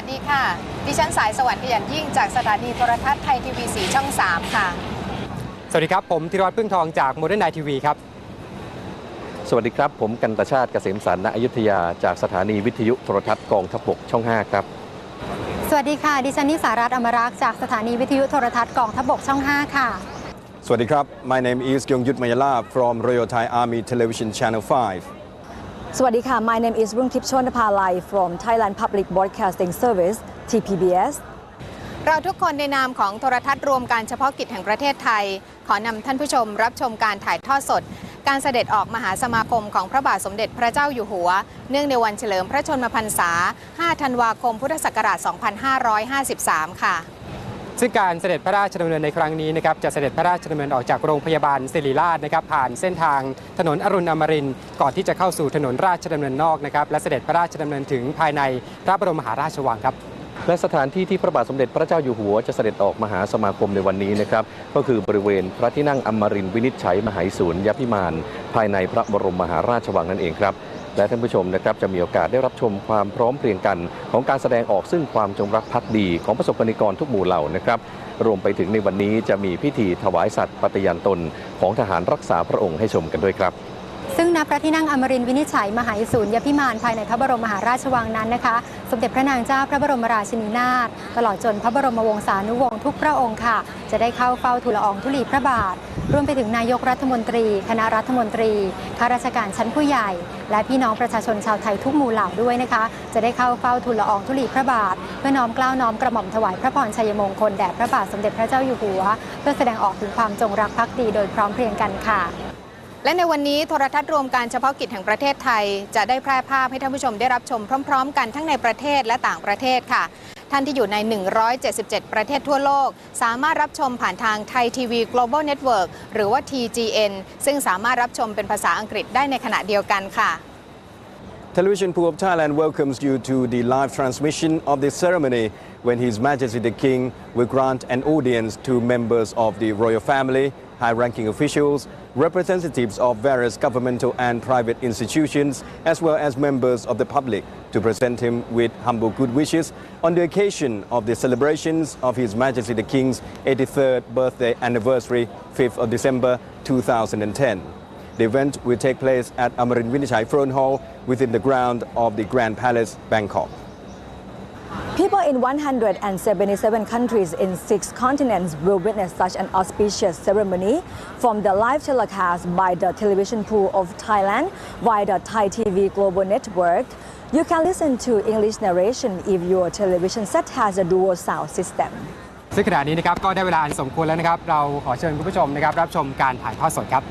สวัสดีค่ะ ดิฉันสายสวรรค์ขยันยิ่งจากสถานีโทรทัศน์ไทยทีวีสีช่อง 3 ค่ะ สวัสดีครับ ผมธีรวัตรพึ่งทองจากโมเดิร์นไนทีวีครับ สวัสดีครับ ผมกันตชาติเกษมสันต์ณอยุธยาจากสถานีวิทยุโทรทัศน์กองทัพบกช่อง 5 ครับ สวัสดีค่ะ ดิฉันนิสารัตน์อมรักษ์จากสถานีวิทยุโทรทัศน์กองทพบกช่อง 5 ค่ะ สวัสดีครับ My name is Kyungyut Mayala from Royal Thai Army Television Channel 5 สวัสดีค่ะ My name is รุ่งทิพย์ชวนภาลัย from Thailand Public Broadcasting Service TPBS เราทุกคนในนามของโทรทัศน์รวมการเฉพาะกิจแห่งประเทศไทย ขอนำท่านผู้ชมรับชมการถ่ายทอดสด การเสด็จออกมหาสมาคมของพระบาทสมเด็จพระเจ้าอยู่หัว เนื่องในวันเฉลิมพระชนมพรรษา 5 ธันวาคม พุทธศักราช 2553 ค่ะ ซึ่งการเสด็จพระราชดำเนินในครั้งนี้นะครับจะเสด็จพระราชดำเนินออกจากโรงพยาบาลศิริราชนะครับผ่านเส้นทางถนนอรุณอมรินทร์ก่อนที่จะเข้าสู่ถนนราชดำเนินนอกนะครับและเสด็จพระราชดำเนินถึงภายในพระบรมมหาราชวังครับและสถานที่ที่พระบาทสมเด็จพระเจ้าอยู่หัวจะเสด็จออกมหาสมาคมในวันนี้นะครับก็คือบริเวณพระที่นั่งอมรินทร์วินิจฉัยมหายศูนย์ยพิมานภายในพระบรมมหาราชวังนั่นเองครับ และท่านผู้ชมนะครับจะมีโอกาสได้รับชมความพร้อมเพรียงกัน ของการแสดงออกซึ่งความจงรักภักดีของประสบกรณิกรทุกหมู่เหล่านะครับ รวมไปถึงในวันนี้จะมีพิธีถวายสัตว์ปฏิญาณตนของทหารรักษาพระองค์ให้ชมกันด้วยครับ ซึ่งณพระที่นั่งอมรินทร์วินิจฉัยมหาศูนยพิมานภายในพระบรมมหาราชวังนั้นนะคะ สมเด็จพระนางเจ้าพระบรมราชินีนาถตลอดจนพระบรมวงศานุวงศ์ทุกพระองค์ค่ะ จะได้เข้าเฝ้าทูลละอองธุลีพระบาท รวมไปถึงนายกรัฐมนตรี คณะรัฐมนตรีข้าราชการชั้นผู้ใหญ่ และพี่น้องประชาชนชาวไทยทุกหมู่เหล่าด้วยนะคะ จะได้เข้าเฝ้าทูลละอองธุลีพระบาท เพื่อน้อมเกล้าน้อมกระหม่อมถวายพระพรชัยมงคลแด่พระบาทสมเด็จพระเจ้าอยู่หัว เพื่อแสดงออกถึงความจงรักภักดีโดยพร้อมเพรียงกันค่ะ และในวันนี้โทรทัศน์รวมการเฉพาะกิจแห่งประเทศไทย จะได้แพร่ภาพให้ท่านผู้ชมได้รับชมพร้อม ๆ กันทั้งในประเทศและต่างประเทศค่ะ ท่านที่อยู่ใน 177 ประเทศทั่วโลก สามารถรับชมผ่านทางไทยทีวี Global Network หรือว่า TGN ซึ่งสามารถรับชมเป็นภาษาอังกฤษได้ในขณะเดียวกันค่ะ Television Pool of Thailand welcomes you to the live transmission of the ceremony when His Majesty the King will grant an audience to members of the royal family, high-ranking officials, representatives of various governmental and private institutions, as well as members of the public to present him with humble good wishes on the occasion of the celebrations of His Majesty the King's 83rd birthday anniversary, 5th of December 2010. The event will take place at Amarin Vinichai Throne Hall within the ground of the Grand Palace, Bangkok. People in 177 countries in six continents will witness such an auspicious ceremony from the live telecast by the Television Pool of Thailand via the Thai TV Global Network. You can listen to English narration if your television set has a dual sound system. ซึ่งขณะนี้นะครับก็ได้เวลาอันสมควรแล้วนะครับ เราขอเชิญคุณผู้ชมนะครับรับชมการถ่ายทอดสดครับ